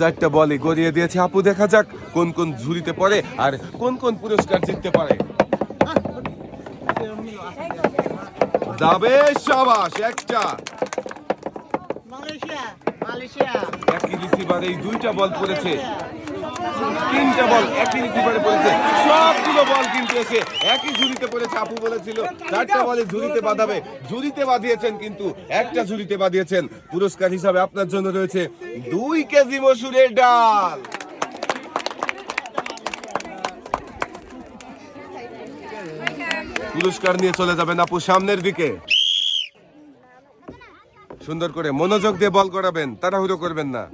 চারটা বলই গড়িয়ে দিয়েছে। আপু দেখা যাক কোন কোন ঝুড়িতে পড়ে আর কোন কোন পুরস্কার জিততে পারে। যাবে সাবাস একটা। একই রিসিভার এই দুইটা বল পড়েছে। তিনটা বল একই রিসিভারে পড়েছে। সবগুলো বল কিন্তু এসে একই ঝুড়িতে পড়েছে, আপু বলেছিল। চারটা বলে ঝুড়িতে বাঁধাবে। ঝুড়িতে বাঁধিয়েছেন কিন্তু একটা ঝুড়িতে বাঁধিয়েছেন। পুরস্কার হিসাবে আপনার জন্য রয়েছে দুই কেজি মসুরের ডাল। পুরস্কার নিয়ে চলে যাবেন আপু সামনের দিকে। সুন্দর করে মনোযোগ দিয়ে বল করাবেন তাড়াহুড়ো করবেন না।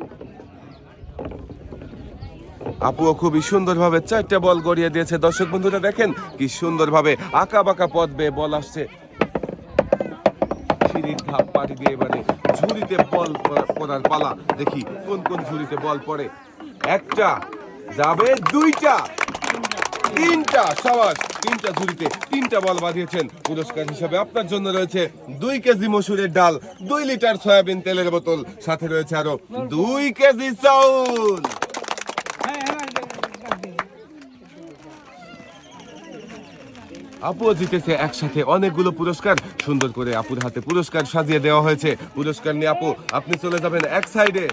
আপুও খুবই সুন্দরভাবে চারটা বল গড়িয়ে দিয়েছে। দর্শক বন্ধুরা, দেখেন কি সুন্দরভাবে আঁকা বাঁকা পথ বেয়ে বল আসছে। সিঁড়ির ধাপ পাড়ি দিয়ে এবারে ঝুড়িতে বল পড়া- পড়ার পালা। দেখি কোন কোন ঝুড়িতে বল পড়ে। একটা যাবে, দুইটা, তিনটা, সাবাস। তিনটা ঝুড়িতে তিনটা বল বাঁধিয়েছেন পুরস্কার হিসাবে। আপনার জন্য রয়েছে দুই কেজি মসুরের ডাল, দুই লিটার সয়াবিন তেলের বোতল। সাথে রয়েছে আরও দুই কেজি চাউল। আপুও জিতেছে একসাথে অনেকগুলো পুরস্কার। সুন্দর করে আপুর হাতে পুরস্কার সাজিয়ে দেওয়া হয়েছে। পুরস্কার নিয়ে আপু, আপনি চলে যাবেন এক সাইডে।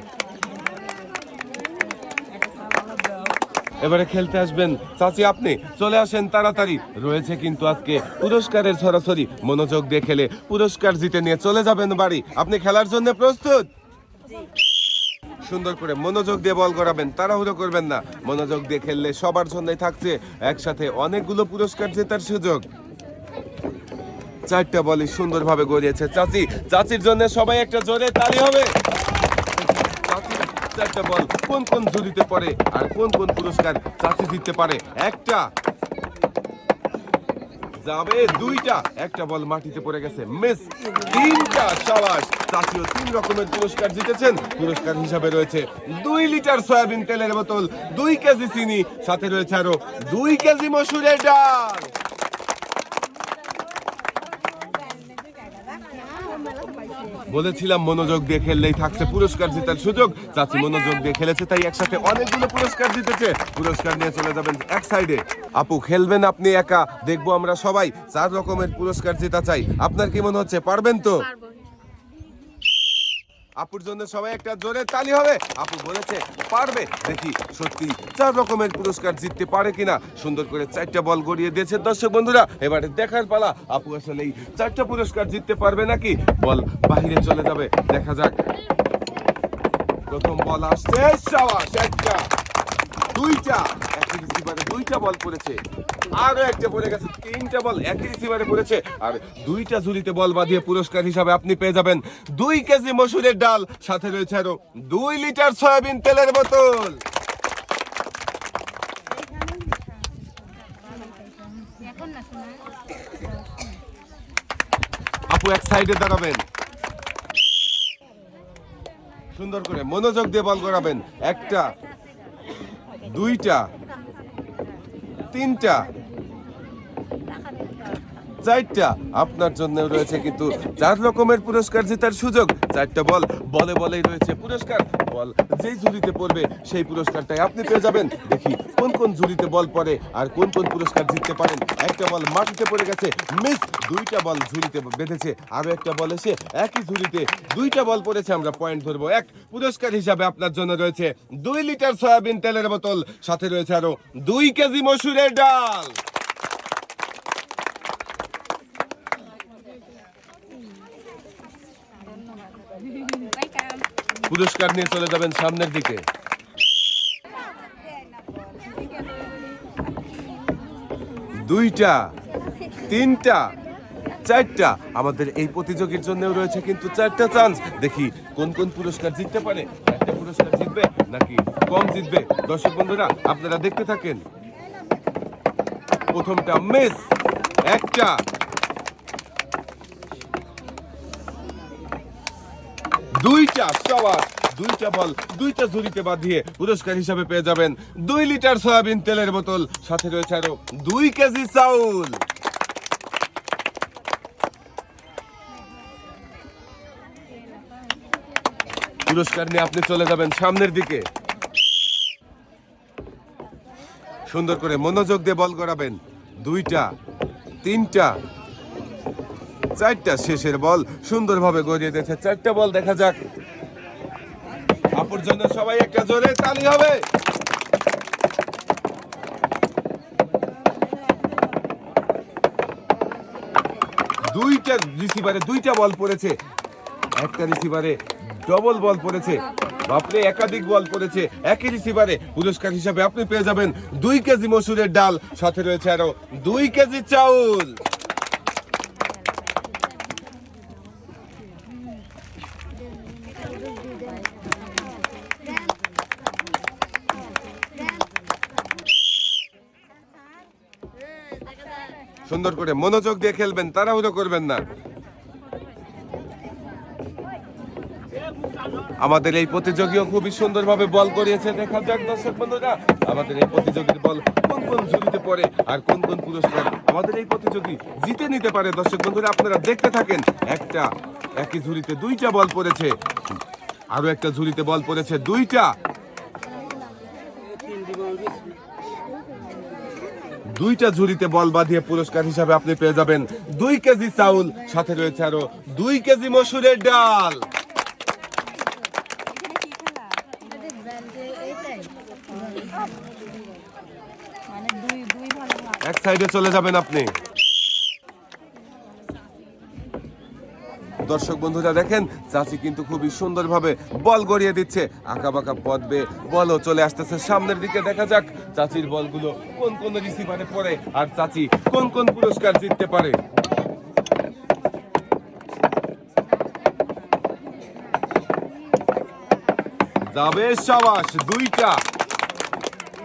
এবারে খেলতে আসবেন। চাচি, আপনি চলে আসেন তাড়াতাড়ি। রয়েছে কিন্তু আজকে পুরস্কারের সরাসরি মনোযোগ দিয়ে খেলে। পুরস্কার জিতে নিয়ে চলে যাবেন বাড়ি। আপনি খেলার জন্য প্রস্তুত? সুন্দর করে মনোযোগ দিয়ে বল করাবেন, তাড়াহুড়ো করবেন না। মনোযোগ দিয়ে খেললে সবার জন্যই থাকছে একসাথে অনেকগুলো পুরস্কার জেতার সুযোগ। চারটা বলই সুন্দরভাবে গড়িয়েছে চাচি। চাচির জন্য সবাই একটা জোরে তালি হবে। চারটা বল কোন কোন ঝুড়িতে পড়ে আর কোন কোন পুরস্কার চাচি দিতে পারে? একটা যাবে দুইটা। একটা বল মাটিতে পড়ে গেছে মিস। তিনটা সাবাস চাচিও তিন রকমের পুরস্কার জিতেছেন। পুরস্কার হিসাবে রয়েছে দুই লিটার সয়াবিন তেলের বোতল, দুই কেজি চিনি, সাথে রয়েছে আরও দুই কেজি মসুরের ডাল। বলেছিলাম মনোযোগ দিয়ে খেললেই থাকছে পুরস্কার জেতার সুযোগ। চাচি মনোযোগ দিয়ে খেলেছে, তাই একসাথে অনেকগুলো পুরস্কার জিতেছে। পুরস্কার নিয়ে চলে যাবেন এক সাইডে আপু, খেলবেন আপনি একা? দেখব আমরা সবাই। চার রকমের পুরস্কার জেতা চাই। আপনার কি মনে হচ্ছে? পারবেন তো? আপুর জন্য সবাই একটা জোরে তালি হবে। আপু বলেছে, পারবে? দেখি, সত্যি, চার রকমের পুরস্কার জিততে পারে কিনা। সুন্দর করে চারটা বল গড়িয়ে দিয়েছে দর্শক বন্ধুরা। এবারে দেখার পালা, আপু আসলে এই চারটা পুরস্কার জিততে পারবে নাকি? বল বাহিরে চলে যাবে, দেখা যাক। প্রথম বল আসছে সাবাস একটা, দুইটা। দুইটা বল পড়েছে আরও একটা পড়ে গেছে। তিনটা বল একই রিসিভারে পড়েছে। আর দুইটা ঝুলিতে বল বাঁধিয়ে পুরস্কার হিসাবে আপনি পেয়ে যাবেন দুই কেজি মসুরের ডাল। সাথে রয়েছে আরও দুই লিটার সয়াবিন তেলের বোতল। আপু, এক সাইডে দাঁড়াবেন। সুন্দর করে মনোযোগ দিয়ে বল করাবেন একটা, দুইটা, তিনটা চারটা। আপনার জন্য রয়েছে কিন্তু চার রকমের পুরস্কার জেতার সুযোগ। চারটা বল, বলে বলেই রয়েছে পুরস্কার। বল যেই ঝুলিতে পড়বে, সেই পুরস্কারটাই আপনি পেয়ে যাবেন। দেখি কোন কোন ঝুলিতে বল পড়ে আর কোন কোন পুরস্কার জিততে পারেন। একটা বল মাটিতে পড়ে গেছে, মিস। দুইটা বল ঝুলিতে বেঁধেছে আরও একটা বল এসে একই ঝুলিতে দুইটা বল পড়েছে। আমরা পয়েন্ট ধরবো। এক পুরস্কার হিসাবে আপনার জন্য রয়েছে দুই লিটার সয়াবিন তেলের বোতল। সাথে রয়েছে আরও দুই কেজি মসুরের ডাল। পুরস্কার নিয়ে চলে যাবেন সামনের দিকে। দুইটা, তিনটা, চারটা। আমাদের এই প্রতিযোগীর জন্যও রয়েছে কিন্তু চারটা চান্স দেখি কোন কোন পুরস্কার জিততে পারে। একটা পুরস্কার জিতবে নাকি কম জিতবে? দর্শক বন্ধুরা, আপনারা দেখতে থাকেন। প্রথমটা মিস একটা। দুইটা সবার দুইটা বল, দুইটা ঝুড়িতে দিয়ে পুরস্কার হিসাবে পেয়ে যাবেন দুই লিটার সয়াবিন তেলের বোতল। সাথে রয়েছে আরও দুই কেজি চাউল। পুরস্কার নিয়ে আপনি চলে যাবেন সামনের দিকে। সুন্দর করে মনোযোগ দিয়ে বল করাবেন দুইটা, তিনটা চারটা শেষের বল সুন্দরভাবে গড়িয়ে দিয়েছে। চারটা বল দেখা যাক। আপুর জন্য সবাই একটা জোরে তালি হবে। দুইটা রিসিভারে দুইটা বল পড়েছে। একটা রিসিভারে ডবল বল পড়েছে। বাপরে, একাধিক বল পড়েছে। একই রিসিভারে পুরস্কার হিসাবে আপনি পেয়ে যাবেন দুই কেজি মসুরের ডাল। সাথে রয়েছে আরও দুই কেজি চাউল। সুন্দর করে মনোযোগ দিয়ে খেলবেন, তাড়াহুড়ো করবেন না। আমাদের এই প্রতিযোগীও খুবই সুন্দরভাবে বল করিয়েছে। দেখা যাক দর্শক বন্ধুরা, আমাদের এই প্রতিযোগীর বল কোন কোন ঝুড়িতে পড়ে আর কোন কোন পুরস্কার আমাদের এই প্রতিযোগী জিতে নিতে পারে। দর্শক বন্ধুরা, আপনারা দেখতে থাকেন, একটা একই ঝুড়িতে দুইটা বল পড়েছে, আরও একটা ঝুড়িতে বল পড়েছে দুইটা। দুইটা ঝুড়িতে বল বাঁধিয়ে পুরস্কার হিসাবে আপনি পেয়ে যাবেন দুই কেজি চাউল। সাথে রয়েছে আরও দুই কেজি মসুরের ডাল। এক সাইডে চলে যাবেন আপনি। দর্শক বন্ধুরা দেখেন, চাচি কিন্তু খুবই সুন্দরভাবে বল গড়িয়ে দিচ্ছে। আঁকা বাঁকা পথ বেয়ে বলও চলে আসতেছে সামনের দিকে। দেখা যাক চাচির বলগুলো কোন কোন রিসিভারে পড়ে আর চাচি কোন কোন পুরস্কার জিততে পারে। যাবে সাবাস, দুইটা।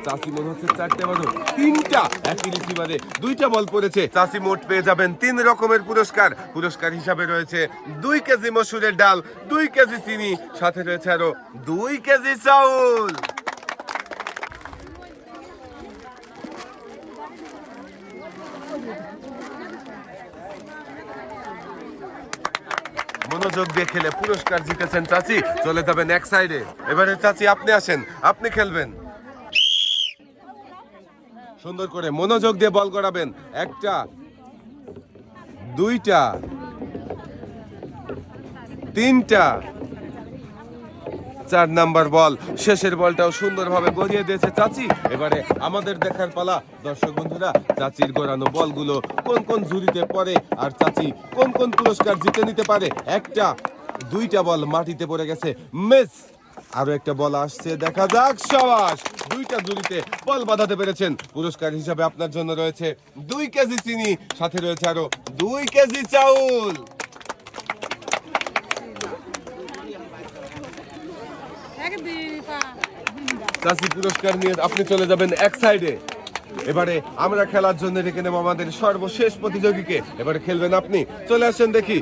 চাষি মনে হচ্ছে চারটে বাজো তিনটা। একই রিসিভারে দুইটা বল পড়েছে। চাষি মোট পেয়ে যাবেন তিন রকমের পুরস্কার। পুরস্কার হিসাবে রয়েছে দুই কেজি মসুরের ডাল, দুই কেজি চিনি, সাথে রয়েছে আরও দুই কেজি চাউল। মনোযোগ দিয়ে খেলে পুরস্কার জিতেছেন চাচি। চলে যাবেন এক সাইডে এবারে চাচি, আপনি আসেন। আপনি খেলবেন। সুন্দর করে মনোযোগ দিয়ে বল করাবেন। একটা, দুইটা, তিনটা, চার নাম্বার বল। শেষের বলটাও সুন্দরভাবে গড়িয়ে দিয়েছে চাচি। এবারে আমাদের দেখার পালা। দর্শক বন্ধুরা, চাচির গড়ানো বলগুলো কোন কোন ঝুড়িতে পড়ে আর চাচি কোন কোন পুরস্কার জিতে নিতে পারে? একটা, দুইটা বল মাটিতে পড়ে গেছে। মেস আরও একটা বল আসছে, দেখা যাক, সবাস, দুইটা ঝুড়িতে বল বাঁধাতে পেরেছেন। পুরস্কার হিসাবে আপনার জন্য রয়েছে দুই কেজি চিনি, সাথে রয়েছে আরও দুই কেজি চাউল। চাষি পুরস্কার নিয়ে আপনি চলে যাবেন এক সাইডে। এবারে আমরা খেলার জন্য রেখে নেব আমাদের সর্বশেষ প্রতিযোগীকে। এবারে খেলবেন আপনি। চলে আসেন দেখি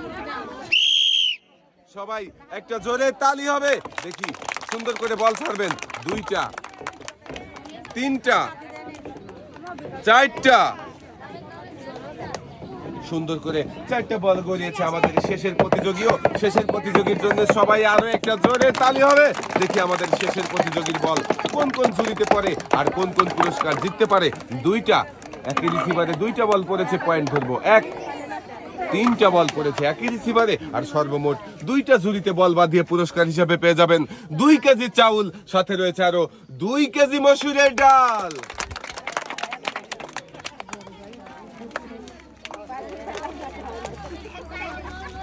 সবাই একটা জোরে তালি হবে। দেখি, সুন্দর করে বল ছাড়বেন। দুইটা, তিনটা, চারটা। সুন্দর করে চারটা বল গড়িয়েছে আমাদের শেষের প্রতিযোগীও। শেষের প্রতিযোগীর জন্য সবাই আরও একটা জোরে তালি হবে। দেখি আমাদের শেষের প্রতিযোগীর বল কোন কোন ঝুড়িতে পড়ে আর কোন কোন পুরস্কার জিততে পারে। দুইটা, একই রিসিভারে দুইটা বল পড়েছে পয়েন্ট ধরবো। এক তিনটা বল পড়েছে একই রিসিভারে আর সর্বমোট দুইটা ঝুড়িতে বল বাঁধিয়ে পুরস্কার হিসাবে পেয়ে যাবেন। দুই কেজি চাউল সাথে রয়েছে আরও দুই কেজি মসুরের ডাল।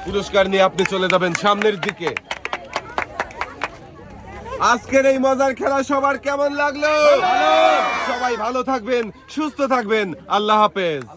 পুরস্কার নিয়ে আপনি চলে যাবেন সামনের দিকে। আজকের এই মজার খেলা সবার কেমন লাগল? সবাই ভালো থাকবেন সুস্থ থাকবেন। আল্লাহ হাফেজ।